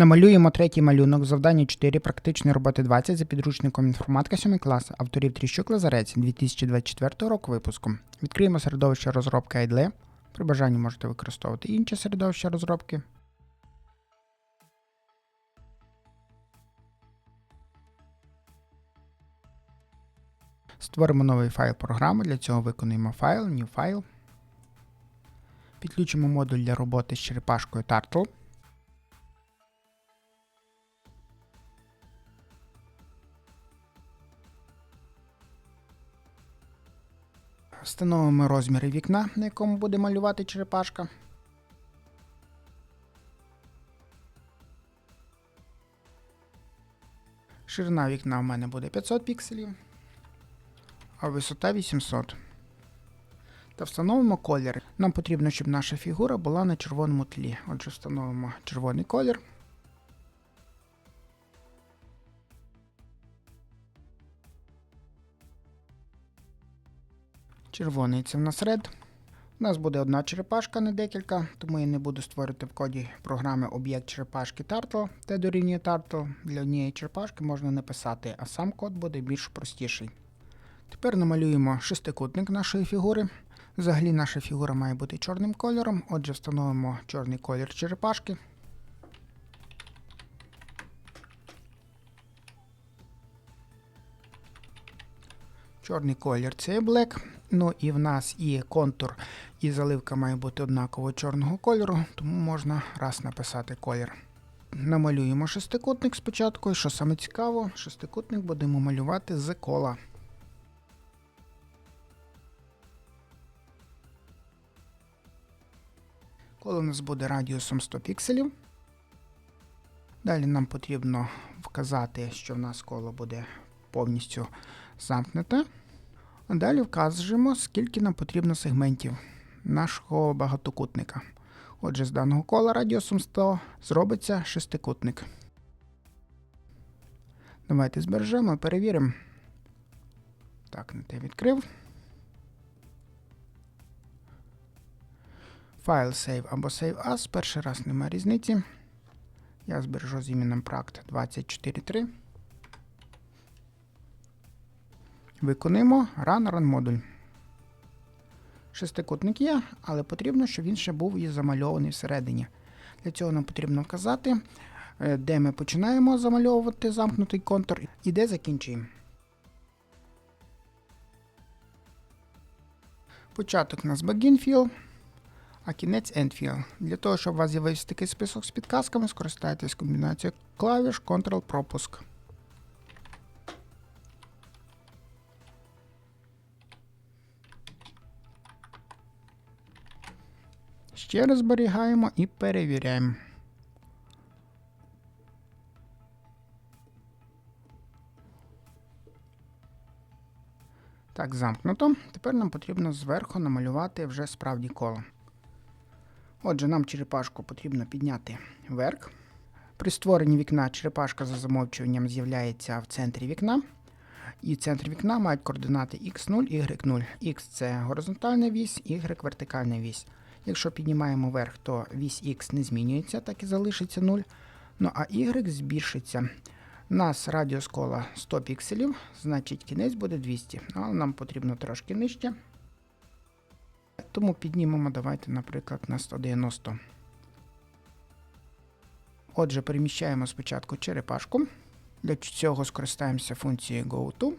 Намалюємо третій малюнок, завдання 4, практичної роботи 20 за підручником інформатика 7 клас, авторів Тріщук Лазарець 2024 року випуску. Відкриємо середовище розробки IDLE. При бажанні можете використовувати інші середовища розробки. Створимо новий файл програми. Для цього виконуємо файл, New File. Підключимо модуль для роботи з черепашкою Turtle. Встановимо розміри вікна, на якому буде малювати черепашка. Ширина вікна в мене буде 500 пікселів, а висота 800. Та встановимо колір. Нам потрібно, щоб наша фігура була на червоному тлі. Отже, встановимо червоний колір. Червоний це в нас ред. У нас буде одна черепашка, не декілька, тому я не буду створити в коді програми об'єкт черепашки Turtle, де дорівнює Turtle. Для однієї черепашки можна написати, а сам код буде більш простіший. Тепер намалюємо шестикутник нашої фігури. Взагалі наша фігура має бути чорним кольором, отже, встановимо чорний колір черепашки. Чорний колір це Black. Ну і в нас і контур, і заливка має бути однаково чорного кольору, тому можна раз написати колір. Намалюємо шестикутник спочатку, і що саме цікаво, шестикутник будемо малювати з кола. Коло у нас буде радіусом 100 пікселів. Далі нам потрібно вказати, що в нас коло буде повністю замкнуте. Далі вказуємо, скільки нам потрібно сегментів нашого багатокутника. Отже, з даного кола радіусом 100 зробиться шестикутник. Давайте збережемо і перевіримо. Так, не те відкрив. Файл Save або Save As. Перший раз немає різниці. Я збережу з іменем Pract 243. Виконуємо Run Run модуль. Шестикутник є, але потрібно, щоб він ще був і замальований всередині. Для цього нам потрібно вказати, е, де ми починаємо замальовувати замкнутий контур і де закінчуємо. Початок у нас Begin Fill, а кінець End Fill. Для того, щоб у вас з'явився такий список з підказками, скористайтесь комбінацією клавіш Ctrl-пропуск. Ще раз зберігаємо і перевіряємо. Так, замкнуто. Тепер нам потрібно зверху намалювати вже справді коло. Отже, нам черепашку потрібно підняти вверх. При створенні вікна черепашка за замовчуванням з'являється в центрі вікна. І центр вікна мають координати x0, y0. X це горизонтальна вісь, y вертикальна вісь. Якщо піднімаємо вверх, то вісь X не змінюється, так і залишиться 0. Ну а Y збільшиться. У нас радіус кола 100 пікселів, значить кінець буде 200. Але нам потрібно трошки нижче. Тому піднімемо, давайте, наприклад, на 190. Отже, переміщаємо спочатку черепашку. Для цього скористаємося функцією GoTo.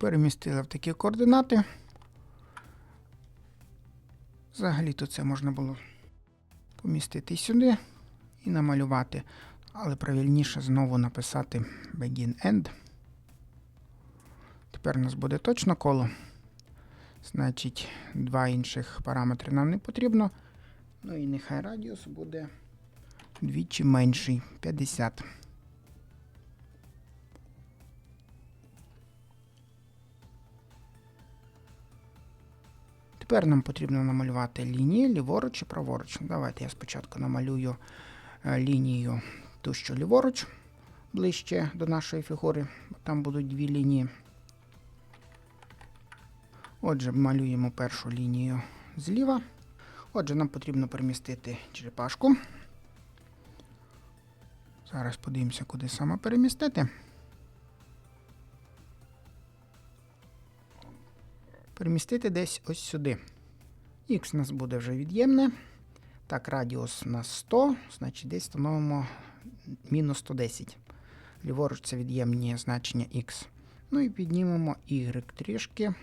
Перемістили в такі координати. Взагалі-то це можна було помістити сюди і намалювати, але правильніше знову написати begin end. Тепер у нас буде точно коло. Значить, два інших параметри нам не потрібно. Ну і нехай радіус буде двічі менший 50. Тепер нам потрібно намалювати лінії ліворуч і праворуч. Давайте я спочатку намалюю е, лінію ту, що ліворуч, ближче до нашої фігури, там будуть дві лінії. Отже, малюємо першу лінію зліва. Отже, нам потрібно перемістити черепашку. Зараз подивимося, куди саме перемістити. Перемістити десь ось сюди. Х у нас буде вже від'ємне. Так, радіус у нас 100, значить десь встановимо мінус 110. Ліворуч це від'ємні значення х. Ну і піднімемо y трішки.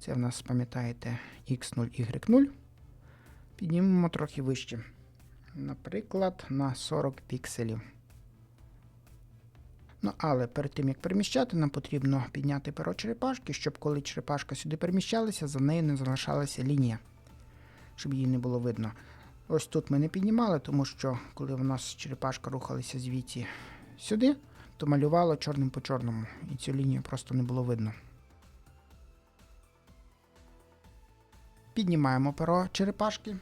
Це в нас, пам'ятаєте, x0, y0. Піднімемо трохи вище. Наприклад, на 40 пікселів. Ну, але перед тим, як переміщати, нам потрібно підняти перо черепашки, щоб коли черепашка сюди переміщалася, за нею не залишалася лінія, щоб її не було видно. Ось тут ми не піднімали, тому що коли в нас черепашка рухалася звідси сюди, то малювало чорним по чорному, і цю лінію просто не було видно. Піднімаємо перо черепашки.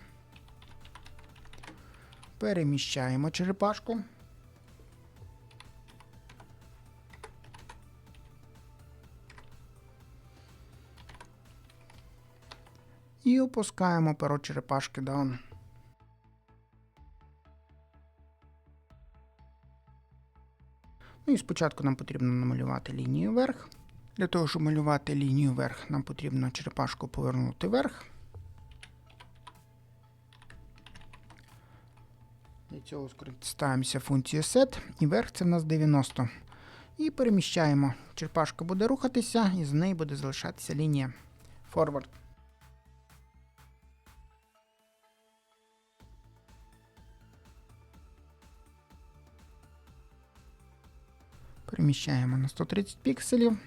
Переміщаємо черепашку. І опускаємо перо черепашки даун. Ну і спочатку нам потрібно намалювати лінію вверх. Для того, щоб малювати лінію вверх, нам потрібно черепашку повернути вверх. Для цього скористаємося функцією set, і верх це в нас 90. І переміщаємо. Черепашка буде рухатися, і з неї буде залишатися лінія forward. Переміщаємо на 130 пікселів.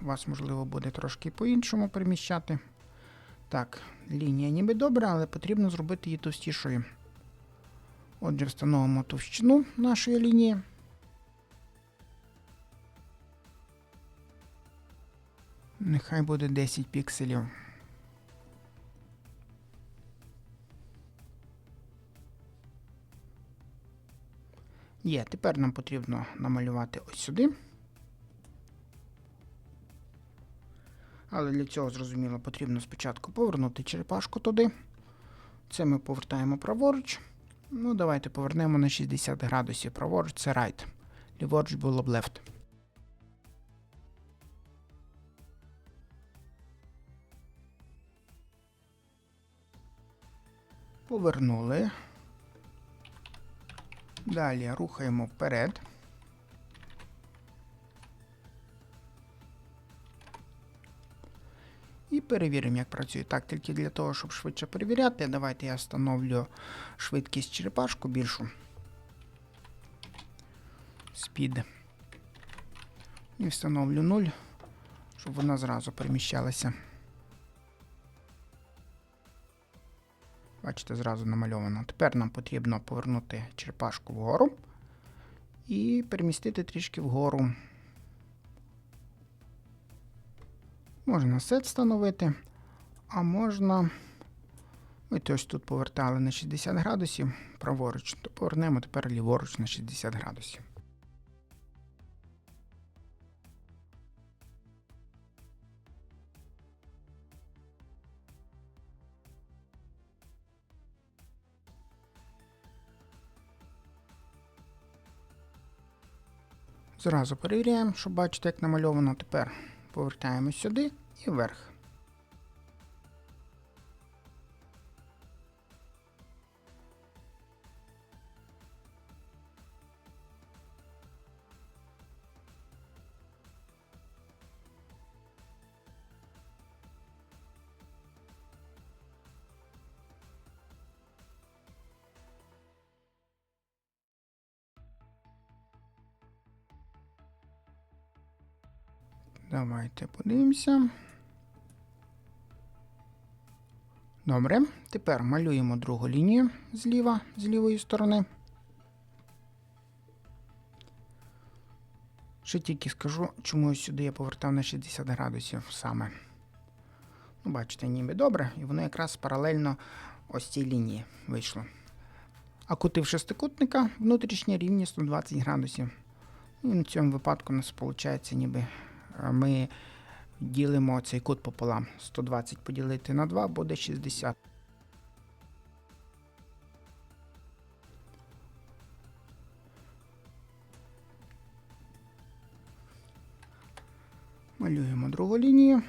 Вас, можливо, буде трошки по-іншому переміщати. Так, лінія ніби добра, але потрібно зробити її товстішою. Отже, встановимо товщину нашої лінії. Нехай буде 10 пікселів. Є, тепер нам потрібно намалювати ось сюди. Але для цього, зрозуміло, потрібно спочатку повернути черепашку туди. Це ми повертаємо праворуч. Ну, давайте повернемо на 60 градусів. Праворуч це right. Ліворуч було б left. Повернули. Далі рухаємо вперед. І перевіримо, як працює. Так, тільки для того, щоб швидше перевіряти, давайте я встановлю швидкість черепашку більшу. Speed. І встановлю 0, щоб вона зразу переміщалася. Бачите, зразу намальовано. Тепер нам потрібно повернути черепашку вгору і перемістити трішки вгору. Можна сет встановити, а можна. Ми ось тут повертали на 60 градусів праворуч, то повернемо тепер ліворуч на 60 градусів. Зразу перевіряємо, щоб бачите, як намальовано. Тепер повертаємось сюди і вверх. Давайте подивимося. Добре. Тепер малюємо другу лінію зліва, з лівої сторони. Ще тільки скажу, чому сюди я повертав на 60 градусів саме. Ну, Бачите, ніби добре, і воно якраз паралельно ось цій лінії вийшло. А кути в шестикутника внутрішні рівні 120 градусів. І на цьому випадку у нас виходить, ніби ми Ділимо цей кут пополам. 120 поділити на 2 буде 60. Малюємо другу лінію.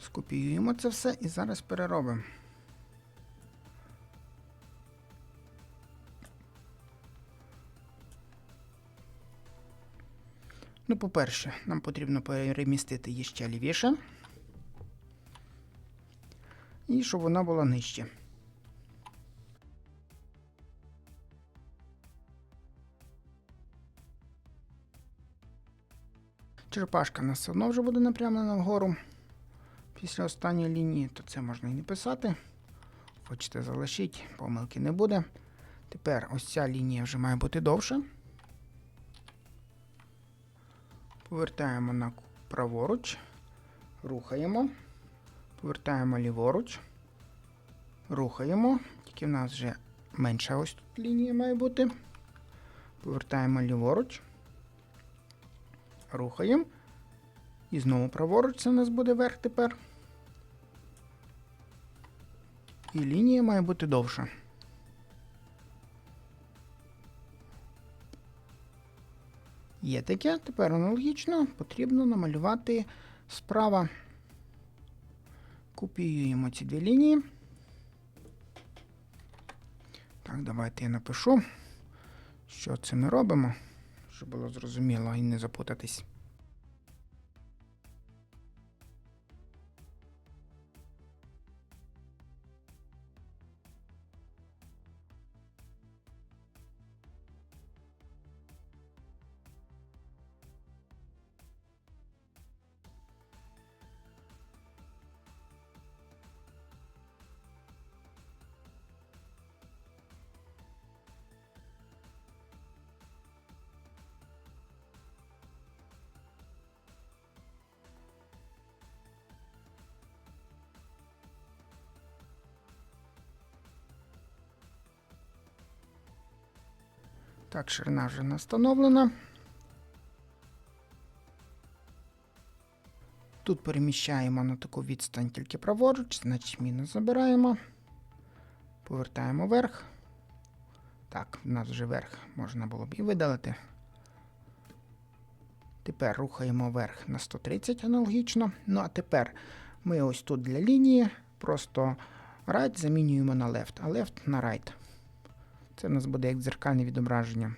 Скопіюємо це все і зараз переробимо. Ну, по-перше, нам потрібно перемістити її ще лівіше. І щоб вона була нижче. Черепашка у нас все одно вже буде напрямлена вгору. Після останньої лінії, то це можна і не писати. Хочете залишіть, помилки не буде. Тепер ось ця лінія вже має бути довша. Повертаємо на праворуч, рухаємо, повертаємо ліворуч, рухаємо. Тільки в нас вже менша ось тут лінія має бути. Повертаємо ліворуч, рухаємо. І знову праворуч це у нас буде верх тепер. І лінія має бути довша. Є таке, тепер аналогічно потрібно намалювати справа. Копіюємо ці дві лінії. Так, давайте я напишу, що це ми робимо, щоб було зрозуміло і не запутатись. Так, ширина вже настановлена. Тут переміщаємо на таку відстань тільки праворуч, значить мінус забираємо. Повертаємо вверх. Так, в нас вже верх можна було б і видалити. Тепер рухаємо вверх на 130 аналогічно. Ну а тепер ми ось тут для лінії просто right замінюємо на left, а left на right. Це в нас буде як дзеркальне відображення.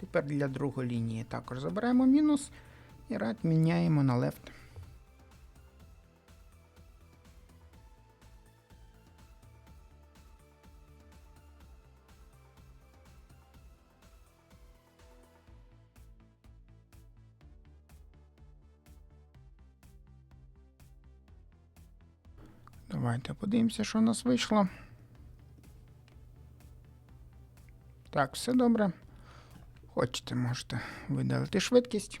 Тепер для другої лінії також забираємо мінус і right міняємо на left. Давайте подивимося, що у нас вийшло. Так, все добре. Хочете, можете видалити швидкість.